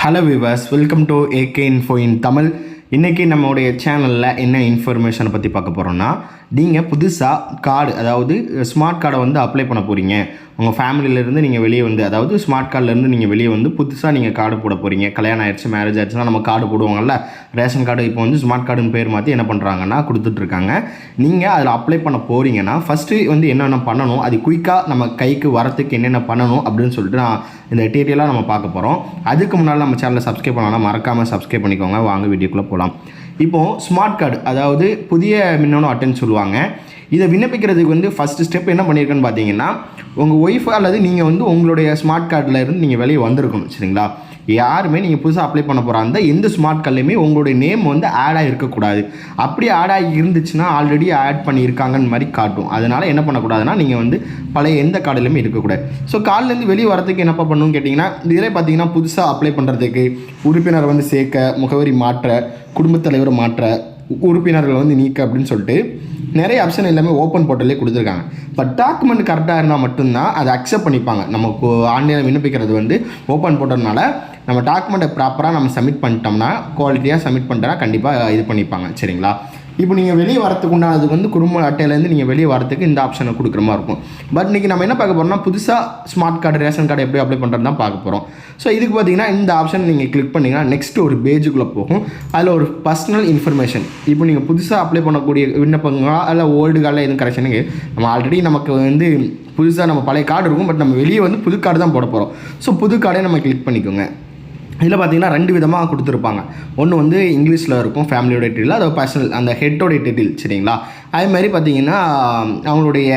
Hello viewers welcome to AK info in Tamil இன்றைக்கி நம்மளுடைய சேனலில் என்ன இன்ஃபர்மேஷனை பற்றி பார்க்க போகிறோன்னா நீங்கள் புதுசாக கார்டு அதாவது ஸ்மார்ட் கார்டை வந்து அப்ளை பண்ண போகிறீங்க உங்கள் ஃபேமிலியிலேருந்து நீங்கள் வெளியே வந்து அதாவது ஸ்மார்ட் கார்டிலேருந்து நீங்கள் வெளியே வந்து புதுசாக நீங்கள் கார்டு போட போகிறீங்க கல்யாணம் ஆயிடுச்சு மேரேஜ் ஆயிடுச்சுன்னா நம்ம கார்டு போடுவாங்கல்ல? ரேஷன் கார்டு இப்போ வந்து ஸ்மார்ட் கார்டுன்னு பேர் மாற்றி என்ன பண்ணுறாங்கன்னா கொடுத்துட்ருக்காங்க. நீங்கள் அதில் அப்ளை பண்ண போகிறீங்கன்னா ஃபஸ்ட்டு வந்து என்னென்ன பண்ணணும் அது குயிக்காக நம்ம கைக்கு வரத்துக்கு என்னென்ன பண்ணணும் அப்படின்னு சொல்லிட்டு நான் இந்த டீட்டெயிலாக நம்ம பார்க்க போகிறோம் அதுக்கு முன்னால் நம்ம சேனலை சப்ஸ்கிரைப் பண்ணலாம் மறக்காமல் சப்ஸ்கிரைப் பண்ணிக்கோங்க. வாங்க வீடியோக்குள்ளே போகலாம் இப்போது ஸ்மார்ட் கார்டு அதாவது புதிய மின்னணு அட்டைன்னு சொல்லுவாங்க. இதை விண்ணப்பிக்கிறதுக்கு வந்து ஃபஸ்ட்டு ஸ்டெப் என்ன பண்ணியிருக்கேன்னு பார்த்தீங்கன்னா உங்கள் ஒய்ஃப் அல்லது நீங்கள் வந்து உங்களுடைய ஸ்மார்ட் கார்டில் இருந்து நீங்கள் வெளியே வந்திருக்கணும் சரிங்களா? யாருமே நீங்கள் புதுசாக அப்ளை பண்ண போகிறாங்க எந்த ஸ்மார்ட் கார்ட்லையுமே உங்களுடைய நேம் வந்து ஆட் ஆகிருக்கக்கூடாது அப்படி ஆட் ஆகி இருந்துச்சுன்னா ஆல்ரெடி ஆட் பண்ணியிருக்காங்கன்னு மாதிரி காட்டும். அதனால் என்ன பண்ணக்கூடாதுன்னா நீங்கள் வந்து பழைய எந்த கார்டுலையுமே இருக்கக்கூடாது. ஸோ கார்டுலேருந்து வெளியே வரதுக்கு என்னப்பா பண்ணணும்னு கேட்டிங்கன்னா இதில் பார்த்தீங்கன்னா புதுசாக அப்ளை பண்ணுறதுக்கு உறுப்பினர் வந்து சேர்க்க முகவரி மாற்ற குடும்பத் தலைவர் மாற்ற உறுப்பினர்கள் வந்து நீக்க அப்படின்னு சொல்லிட்டு நிறைய ஆப்ஷன் எல்லாமே ஓப்பன் போர்ட்டலே கொடுத்துருக்காங்க. பட் டாக்குமெண்ட் கரெக்டாக இருந்தால் மட்டும்தான் அதை அக்செப்ட் பண்ணிப்பாங்க. நமக்கு ஆன்லைனில் விண்ணப்பிக்கிறது வந்து ஓப்பன் போட்டதுனால நம்ம டாக்குமெண்ட்டை ப்ராப்பராக நம்ம சப்மிட் பண்ணிட்டோம்னா குவாலிட்டியாக சப்மிட் பண்ணிட்டோம்னா கண்டிப்பாக இது பண்ணிப்பாங்க. சரிங்களா? இப்போ நீங்கள் வெளியே வரத்துக்கு உண்டானதுக்கு வந்து குடும்ப அட்டையிலேருந்து நீங்கள் வெளியே வரத்துக்கு இந்த ஆப்ஷனை கொடுக்குற மாதிரி இருக்கும். பட் இன்றைக்கி நம்ம என்ன பார்க்க போகிறோம்னா புதுசாக ஸ்மார்ட் கார்டு ரேஷன் கார்டு எப்படி அப்ளை பண்ணுறது தான் பார்க்க போகிறோம் ஸோ இதுக்கு பார்த்தீங்கன்னா இந்த ஆப்ஷன் நீங்கள் கிளிக் பண்ணிங்கன்னா நெக்ஸ்ட் ஒரு பேஜுக்குள்ளே போகும். அதில் ஒரு பர்சனல் இன்ஃபர்மேஷன் இப்போ நீங்கள் புதுசாக அப்ளை பண்ணக்கூடிய விண்ணப்பங்களா இல்லை ஓல்டு கார்டில் எதுவும் கரெக்ஷனுக்கு நம்ம ஆல்ரெடி நமக்கு வந்து புதுசாக நம்ம பழைய கார்டு இருக்கும் பட் நம்ம வெளியே வந்து புது கார்டு தான் போட போகிறோம் ஸோ புது கார்டே நம்ம கிளிக் பண்ணிக்கோங்க. இதில் பார்த்தீங்கன்னா ரெண்டு விதமாக கொடுத்துருப்பாங்க. ஒன்று வந்து இங்கிலீஷில் இருக்கும் ஃபேமிலியோட டீட்டெயில் அது பர்சனல் அந்த ஹெட்டோடைய டீட்டெயில் சரிங்களா? அதே மாதிரி பார்த்தீங்கன்னா அவங்களுடைய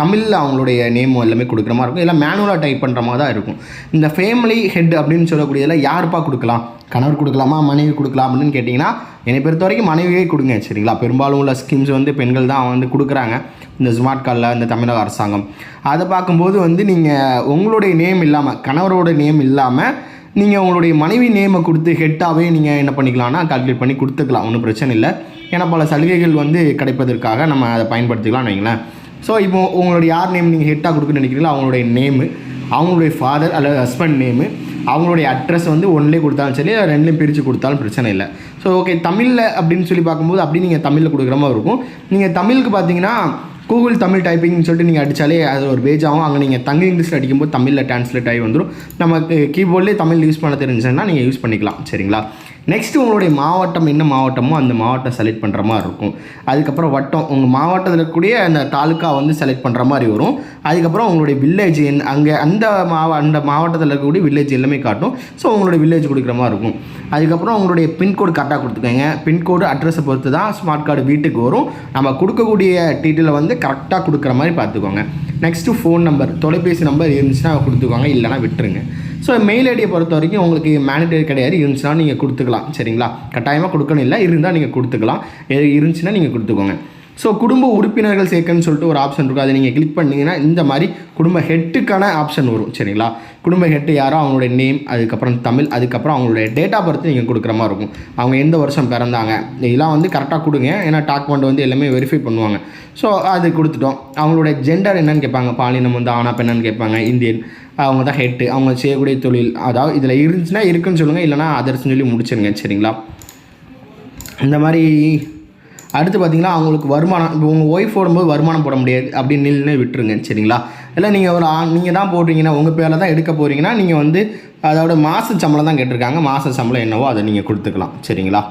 தமிழில் அவங்களுடைய நேம் எல்லாமே கொடுக்குற மாதிரி இருக்கும். இல்லை மேனுவலாக டைப் பண்ணுற மாதிரி தான் இருக்கும். இந்த ஃபேமிலி ஹெட் அப்படின்னு சொல்லக்கூடியதில் யாருப்பா கொடுக்கலாம்? கணவர் கொடுக்கலாமா? மனைவி கொடுக்கலாம் அப்படின்னு கேட்டிங்கன்னா என்னை பொறுத்த வரைக்கும் மனைவியே கொடுங்க சரிங்களா? பெரும்பாலும் உள்ள ஸ்கீம்ஸ் வந்து பெண்கள் தான் வந்து கொடுக்குறாங்க. இந்த ஸ்மார்ட் கார்டில் இந்த தமிழக அரசாங்கம். அதை பார்க்கும்போது வந்து நீங்கள் உங்களுடைய நேம் இல்லாமல் கணவரோட நேம் இல்லாமல் நீங்கள் உங்களுடைய மனைவி நேமை கொடுத்து ஹெட்டாகவே நீங்கள் என்ன பண்ணிக்கலாம்னா கால்குலேட் பண்ணி கொடுத்துக்கலாம். ஒன்றும் பிரச்சனை இல்லை. ஏன்னா பல சலுகைகள் வந்து கிடைப்பதற்காக நம்ம அதை பயன்படுத்திக்கலாம்னு வைங்களேன். ஸோ இப்போ உங்களுடைய யார் நேம் நீங்கள் ஹெட்டாக கொடுக்குன்னு நினைக்கிறீங்களோ அவங்களுடைய நேமு அவங்களுடைய ஃபாதர் அல்லது ஹஸ்பண்ட் நேமு அவங்களுடைய அட்ரஸ் வந்து ஒன்லேயே கொடுத்தாலும் சரி ரெண்டுலேயும் பிரித்து கொடுத்தாலும் பிரச்சனை இல்லை. ஸோ ஓகே தமிழில் அப்படின்னு சொல்லி பார்க்கும்போது அப்படி நீங்கள் தமிழில் கொடுக்குற மாதிரி இருக்கும். நீங்கள் தமிழுக்கு பார்த்தீங்கன்னா கூகுள் தமிழ் டைப்பிங்னு சொல்லிட்டு நீங்கள் அடித்தாலே அது ஒரு பேஜ் ஆகும். அங்கே நீங்கள் தங்க இங்கிலீஷில் அடிக்கும்போது தமிழில் டிரான்ஸ்லேட் ஆகி வந்துடும் நமக்கு கீபோர்ட்லேயே தமிழ் யூஸ் பண்ண தெரிஞ்சுன்னா நீங்கள் யூஸ் பண்ணிக்கலாம். சரிங்களா? நெக்ஸ்ட்டு உங்களுடைய மாவட்டம் என்ன மாவட்டமோ அந்த மாவட்டம் செலக்ட் பண்ணுற மாதிரி இருக்கும். அதுக்கப்புறம் வட்டம் உங்கள் மாவட்டத்தில் இருக்கக்கூடிய அந்த தாலுக்கா வந்து செலக்ட் பண்ணுற மாதிரி வரும். அதுக்கப்புறம் உங்களுடைய வில்லேஜ் என் அங்கே அந்த மாவ அந்த மாவட்டத்தில் இருக்கக்கூடிய வில்லேஜ் எல்லாமே காட்டும். ஸோ உங்களுடைய வில்லேஜ் கொடுக்குற மாதிரி இருக்கும். அதுக்கப்புறம் உங்களுடைய பின்கோடு கரெக்டாக கொடுத்துக்கோங்க. பின்கோடு அட்ரஸை பொறுத்து தான் ஸ்மார்ட் கார்டு வீட்டுக்கு வரும். நம்ம கொடுக்கக்கூடிய டீட்டெயிலை வந்து கரெக்டாக கொடுக்குற மாதிரி பார்த்துக்கோங்க. நெக்ஸ்ட்டு ஃபோன் நம்பர் தொலைபேசி நம்பர் இருந்துச்சுன்னா கொடுத்துக்கோங்க. இல்லைனா விட்டுருங்க. ஸோ மெயில் ஐடியை பொறுத்த வரைக்கும் உங்களுக்கு மேனிடரி கிடையாது. இருந்துச்சுன்னா நீங்கள் கொடுத்துக்கலாம். சரிங்களா? கட்டாயமாக கொடுக்கணும் இல்லை இருந்தால் நீங்கள் கொடுத்துக்கலாம். எது இருந்துச்சுன்னா நீங்கள் கொடுத்துக்கோங்க. ஸோ குடும்ப உறுப்பினர்கள் சேர்க்கன்னு சொல்லிட்டு ஒரு ஆப்ஷன் இருக்கும் அதை நீங்கள் கிளிக் பண்ணிங்கன்னா இந்த மாதிரி குடும்ப ஹெட்டுக்கான ஆப்ஷன் வரும். சரிங்களா? குடும்ப ஹெட்டு யாரோ அவங்களுடைய நேம் அதுக்கப்புறம் தமிழ் அதுக்கப்புறம் அவங்களுடைய டேட்டா பர்த் நீங்கள் கொடுக்குற மாதிரி இருக்கும். அவங்க எந்த வருஷம் பிறந்தாங்க இதெல்லாம் வந்து கரெக்டாக கொடுங்க. ஏன்னா டாக்குமெண்ட் வந்து எல்லாமே வெரிஃபை பண்ணுவாங்க. ஸோ அது கொடுத்துட்டோம். அவங்களுடைய ஜெண்டர் என்னன்னு கேட்பாங்க. பாலினம் வந்து ஆனா பெண்ணான்னு கேட்பாங்க. இந்தியன். அவங்க தான் ஹெட்டு அவங்க செய்யக்கூடிய தொழில் அதாவது இதில் இருந்துச்சுன்னா இருக்குன்னு சொல்லுங்கள் இல்லைனா அதர்ஸ்னு சொல்லி முடிச்சிருங்க. சரிங்களா? இந்த மாதிரி அடுத்து பார்த்தீங்கன்னா அவங்களுக்கு வருமானம் இப்போ உங்கள் ஒய்ஃப் போடும்போது வருமானம் போட முடியாது அப்படின்னு நின்று விட்டுருங்க சரிங்களா? இல்லை நீங்கள் ஒரு ஆண் நீங்கள் தான் போடுறீங்கன்னா உங்கள் பேரில் தான் எடுக்க போகிறீங்கன்னா நீங்கள் வந்து அதோட மாத சம்பளம் தான் கேட்டிருக்காங்க. மாத சம்பளம் என்னவோ அதை நீங்கள் கொடுத்துக்கலாம் சரிங்களா?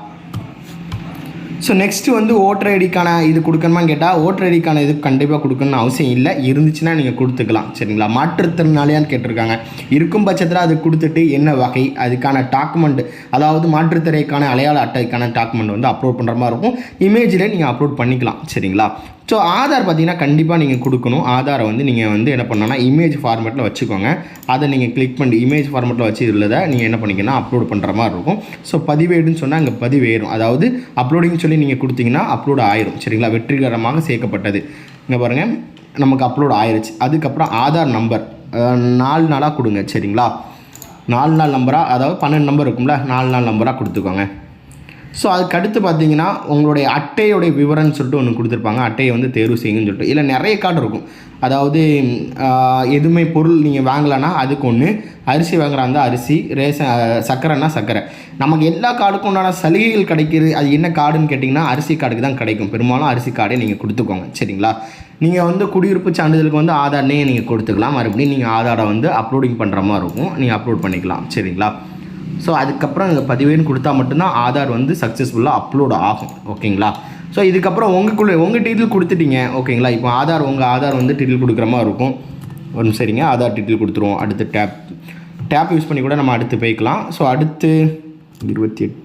ஸோ நெக்ஸ்ட்டு வந்து ஓட்டர் ஐடிக்கான இது கொடுக்கணுமான்னு கேட்டால் ஓட்டர் ஐடிக்கான இது கண்டிப்பாக கொடுக்கணும்னு அவசியம் இல்லை. இருந்துச்சுன்னா நீங்கள் கொடுத்துக்கலாம் சரிங்களா? மாற்றுத்திறனாளியான்னு கேட்டிருக்காங்க. இருக்கும் பட்சத்தில் அது கொடுத்துட்டு என்ன வகை அதுக்கான டாக்குமெண்ட் அதாவது மாற்றுத்திறைக்கான அடையாள அட்டைக்கான டாக்குமெண்ட் வந்து அப்லோட் பண்ணுற மாதிரி இருக்கும். இமேஜில் நீங்கள் அப்லோட் பண்ணிக்கலாம் சரிங்களா? ஸோ ஆதார் பார்த்தீங்கன்னா கண்டிப்பாக நீங்கள் கொடுக்கணும். ஆதாரை வந்து நீங்கள் வந்து என்ன பண்ணோன்னா இமேஜ் ஃபார்மேட்டில் வச்சுக்கோங்க. அதை நீங்கள் கிளிக் பண்ணி இமேஜ் ஃபார்மேட்டில் வச்சு உள்ளதை நீங்கள் என்ன பண்ணிக்கணும் அப்லோட் பண்ணுற மாதிரி இருக்கும். ஸோ பதிவேடுன்னு சொன்னால் அங்கே பதிவேறும். அதாவது அப்லோடிங்னு சொல்லி நீங்கள் கொடுத்தீங்கன்னா அப்லோட் ஆயிரும். சரிங்களா? வெற்றிகரமாக சேர்க்கப்பட்டது. இங்கே பாருங்கள் நமக்கு அப்லோட் ஆயிருச்சு. அதுக்கப்புறம் ஆதார் நம்பர் நாலு நாளாக கொடுங்க. சரிங்களா? நாலு நாள் நம்பராக அதாவது பன்னெண்டு நம்பர் இருக்கும்ல? நாலு நாள் நம்பராக கொடுத்துக்கோங்க. ஸோ அதுக்கு அடுத்து பார்த்தீங்கன்னா உங்களுடைய அட்டையோடைய விவரம்னு சொல்லிட்டு ஒன்று கொடுத்துருப்பாங்க. அட்டையை வந்து தேர்வு செய்யுங்கன்னு சொல்லிட்டு. இல்லை நிறைய கார்டு இருக்கும். அதாவது எதுவுமே பொருள் நீங்கள் வாங்கலைன்னா அதுக்கு ஒன்று அரிசி வாங்குறாங்க அரிசி ரேஷன் ஆஹ், சர்க்கரைன்னா சர்க்கரை. நமக்கு எல்லா கார்டுக்கும் உண்டான சலுகைகள் கிடைக்கிறது அது என்ன கார்டுன்னு கேட்டிங்கன்னா அரிசி கார்டுக்கு தான் கிடைக்கும். பெரும்பாலும் அரிசி கார்டே நீங்கள் கொடுத்துக்கோங்க. சரிங்களா? நீங்கள் வந்து குடியிருப்பு சான்றிதழுக்கு வந்து ஆதார்னே நீங்கள் கொடுத்துக்கலாம். மறுபடியும் நீங்கள் ஆதாரை வந்து அப்லோடிங் பண்ணுற மாதிரி இருக்கும். நீங்கள் அப்லோட் பண்ணிக்கலாம். சரிங்களா? ஸோ அதுக்கப்புறம் இந்த பதிவேன்னு கொடுத்தா மட்டும்தான் ஆதார் வந்து சக்ஸஸ்ஃபுல்லாக அப்லோட் ஆகும். ஓகேங்களா? ஸோ இதுக்கப்புறம் உங்களுக்குள்ளே உங்கள் டீட்டெயில் கொடுத்துட்டீங்க. ஓகேங்களா? இப்போ ஆதார் உங்கள் ஆதார் வந்து டீட்டெயில் கொடுக்குற மாதிரி இருக்கும். ஒன்று சரிங்க ஆதார் டீட்டெயில் கொடுத்துருவோம். அடுத்து டேப் டேப் யூஸ் பண்ணி கூட நம்ம அடுத்து போய்க்கலாம். ஸோ அடுத்து இருபத்தி எட்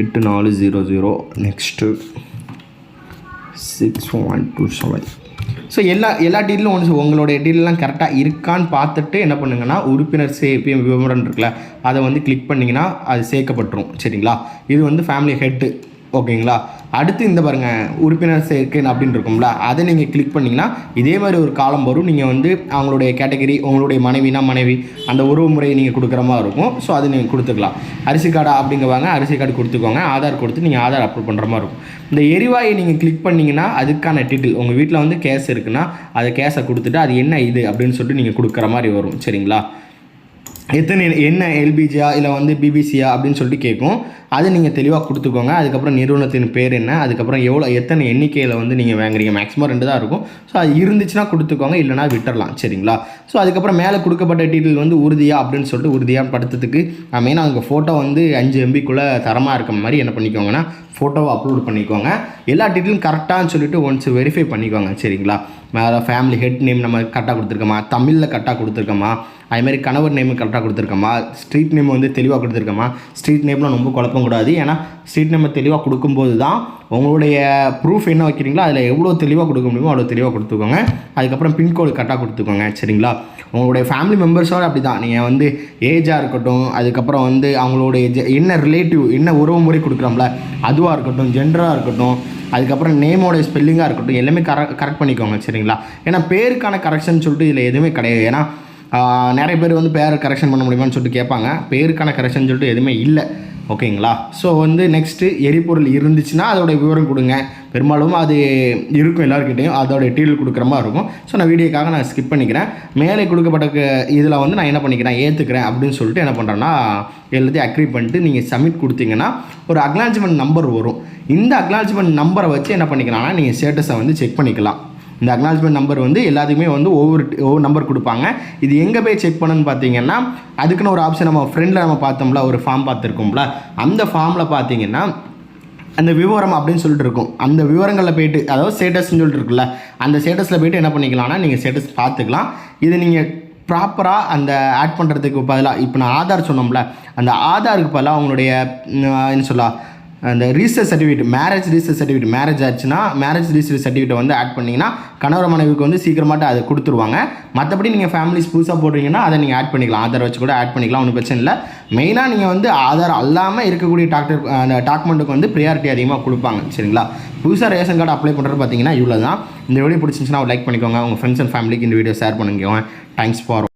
எட்டு நாலு zero zero next six one two seven so எல்லா எல்லா டீலும் ஒன்று உங்களுடைய டீட்டெயிலாம் கரெக்டாக இருக்கான்னு பார்த்துட்டு என்ன பண்ணுங்கன்னா உறுப்பினர் சேப்பியம் விவரம் இருக்குல்ல அதை வந்து கிளிக் பண்ணிங்கன்னா அது சேர்க்கப்பட்டுரும். சரிங்களா? இது வந்து ஃபேமிலி ஹெட்டு ஓகேங்களா? அடுத்து இந்த பாருங்க உறுப்பினர் சேர்க்கை அப்படின்னு இருக்கும்ல அதை நீங்கள் கிளிக் பண்ணிங்கன்னா இதே மாதிரி ஒரு காலம் வரும். நீங்கள் வந்து அவங்களுடைய கேட்டகரி உங்களுடைய மனைவினா மனைவி அந்த உறவு முறையை நீங்கள் கொடுக்குற மாதிரி இருக்கும். ஸோ அதை நீங்கள் கொடுத்துக்கலாம். அரிசி கார்டா அப்படிங்குவாங்க அரிசி கார்டு கொடுத்துக்கோங்க. ஆதார் கொடுத்து நீங்கள் ஆதார் அப்லோட் பண்ணுற மாதிரி இருக்கும். இந்த எரிவாயை நீங்கள் கிளிக் பண்ணிங்கன்னா அதுக்கான டீட்டெயில் உங்கள் வீட்டில் வந்து கேஸ் இருக்குன்னா அதை கேஸை கொடுத்துட்டு அது என்ன இது அப்படின்னு சொல்லிட்டு நீங்கள் கொடுக்குற மாதிரி வரும். சரிங்களா? எத்தனை என்ன எல்பிஜியா இல்லை வந்து பிபிசியா அப்படின்னு சொல்லிட்டு கேட்கும் அது நீங்கள் தெளிவாக கொடுத்துக்கோங்க. அதுக்கப்புறம் நிறுவனத்தின் பேர் என்ன அதுக்கப்புறம் எவ்வளோ எத்தனை எண்ணிக்கையில் வந்து நீங்கள் வாங்குறீங்க? மேக்ஸிமம் ரெண்டு தான் இருக்கும். ஸோ அது இருந்துச்சுன்னா கொடுத்துக்கோங்க இல்லைனா விட்டுறலாம். சரிங்களா? ஸோ அதுக்கப்புறம் மேலே கொடுக்கப்பட்ட டீட்டெயில் வந்து உறுதியாக அப்படின்னு சொல்லிட்டு உறுதியாக படுத்ததுக்கு மெயினாக அங்கே ஃபோட்டோ வந்து அஞ்சு எம்பிக்குள்ளே தரமாக இருக்க மாதிரி என்ன பண்ணிக்கோங்கன்னா ஃபோட்டோவை அப்லோட் பண்ணிக்கோங்க. எல்லா டீட்டெயிலும் கரெக்டானு சொல்லிட்டு ஒன்ஸ் வெரிஃபை பண்ணிக்கோங்க. சரிங்களா? மேலே ஃபேமிலி ஹெட் நேம் நம்ம கரெக்டாக கொடுத்துருக்கோமா? தமிழில் கரெக்டாக கொடுத்துருக்கோமா? அதுமாதிரி கணவர் நேம் கரெக்டாக கொடுத்துருக்கோமா ஸ்ட்ரீட் நேம் வந்து தெளிவாக கொடுத்துருக்கோமா ஸ்ட்ரீட் நேம்லாம் ரொம்ப குழப்பம் கூடாது. ஏன்னா ஸ்ட்ரீட் நேம் தெளிவாக கொடுக்கும்போது தான் உங்களுடைய ப்ரூஃப் என்ன வைக்கிறீங்களோ அதில் எவ்வளோ தெளிவாக கொடுக்க முடியுமோ அவ்வளோ தெளிவாக கொடுத்துக்கோங்க. அதுக்கப்புறம் பின்கோடு கரெக்டாக கொடுத்துக்கோங்க. சரிங்களா? உங்களுடைய ஃபேமிலி மெம்பர்ஸோட அப்படி தான் நீங்கள் வந்து ஏஜாக இருக்கட்டும் அதுக்கப்புறம் வந்து அவங்களுடைய ஜெ- என்ன ரிலேட்டிவ் என்ன உறவு முறை கொடுக்குறோம்ல அதுவாக இருக்கட்டும் ஜென்டராக இருக்கட்டும் அதுக்கப்புறம் நேமோட ஸ்பெல்லிங்காக இருக்கட்டும் எல்லாமே கரெக்ட் கரெக்ட் பண்ணிக்கோங்க. சரிங்களா? ஏன்னா பேருக்கான கரெக்ஷன் சொல்லிட்டு இதில் எதுவுமே கிடையாது. ஏன்னா நிறைய பேர் வந்து பேரை கரெக்ஷன் பண்ண முடியுமான்னு சொல்லிட்டு கேட்பாங்க. பேருக்கான கரெக்ஷன் சொல்லிட்டு எதுவுமே இல்லை. ஓகேங்களா? ஸோ வந்து நெக்ஸ்ட்டு எரிபொருள் இருந்துச்சுன்னா அதோட விவரம் கொடுங்க. பெரும்பாலும் அது இருக்கும் எல்லாருக்கிட்டையும் அதோட டீல் கொடுக்குற மாதிரி இருக்கும். ஸோ நான் வீடியோக்காக நான் ஸ்கிப் பண்ணிக்கிறேன். மேலே கொடுக்கப்பட்ட இதில் வந்து நான் என்ன பண்ணிக்கிறேன் ஏற்றுக்கிறேன் அப்படின்னு சொல்லிட்டு என்ன பண்ணுறேன்னா எல்லாத்தையும் அக்ரி பண்ணிட்டு நீங்கள் சப்மிட் கொடுத்தீங்கன்னா ஒரு அக்னாலஜ்மெண்ட் நம்பர் வரும். இந்த அக்னாலஜ்மெண்ட் நம்பரை வச்சு என்ன பண்ணிக்கலாம்னா நீங்கள் ஸ்டேட்டஸை வந்து செக் பண்ணிக்கலாம். இந்த அக்னாலஜ்மெண்ட் நம்பர் வந்து எல்லாத்துக்குமே வந்து ஒவ்வொரு ஒவ்வொரு நம்பர் கொடுப்பாங்க. இது எங்கே போய் செக் பண்ணணும்னு பார்த்தீங்கன்னா அதுக்குன்னு ஒரு ஆப்ஷன் நம்ம ஃப்ரெண்டில் நம்ம பார்த்தோம்ல ஒரு ஃபார்ம் பார்த்துருக்கோம்ல அந்த ஃபார்மில் பார்த்தீங்கன்னா அந்த விவரம் அப்படின்னு சொல்லிட்டு இருக்கும். அந்த விவரங்களில் போயிட்டு அதாவது ஸ்டேட்டஸ்னு சொல்லிட்டு இருக்குல்ல அந்த ஸ்டேட்டஸில் போயிட்டு என்ன பண்ணிக்கலாம்னா நீங்கள் ஸ்டேட்டஸ் பார்த்துக்கலாம். இது நீங்கள் ப்ராப்பராக அந்த ஆட் பண்ணுறதுக்கு பதிலாக இப்போ நான் ஆதார் சொன்னோம்ல அந்த ஆதாருக்கு பதிலாக அவங்களுடைய என்ன சொல்லலாம் அந்த register certificate marriage register certificate marriage ஆச்சுன்னா மேரேஜ் ரீசர் சர்டிஃபிகேட் வந்து ஆட் பண்ணிங்கன்னா கணவர் மனைவிக்கு வந்து சீக்கிரமாட்டு அதை கொடுத்துருவாங்க. மற்றபடி நீங்கள் ஃபேமிலிஸ் புதுசாக போடுறீங்கன்னா அதை நீங்கள் ஆட் பண்ணிக்கலாம். ஆதார் வச்சு கூட ஆட் பண்ணிக்கலாம் ஒன்றும் பிரச்சனை இல்லை. மெயினாக நீங்கள் வந்து ஆதார் அல்லாமல் இருக்கக்கூடிய டாக்டர் அந்த டாக்குமெண்ட்டுக்கு வந்து ப்ரியாரிட்டி அதிகமாக கொடுப்பாங்க. சரிங்களா? புதுசாக ரேஷன் கார்டு அப்ளை பண்ணுறது பார்த்தீங்கன்னா இவ்வளோ தான் இந்த வீடியோ பிடிச்சிருந்துச்சுன்னா லைக் பண்ணிக்கோங்க. உங்கள் ஃப்ரெண்ட்ஸ் அண்ட் ஃபேமிலிக்கு இந்த வீடியோ ஷேர் பண்ணிக்கோங்க தேங்க்ஸ் ஃபார்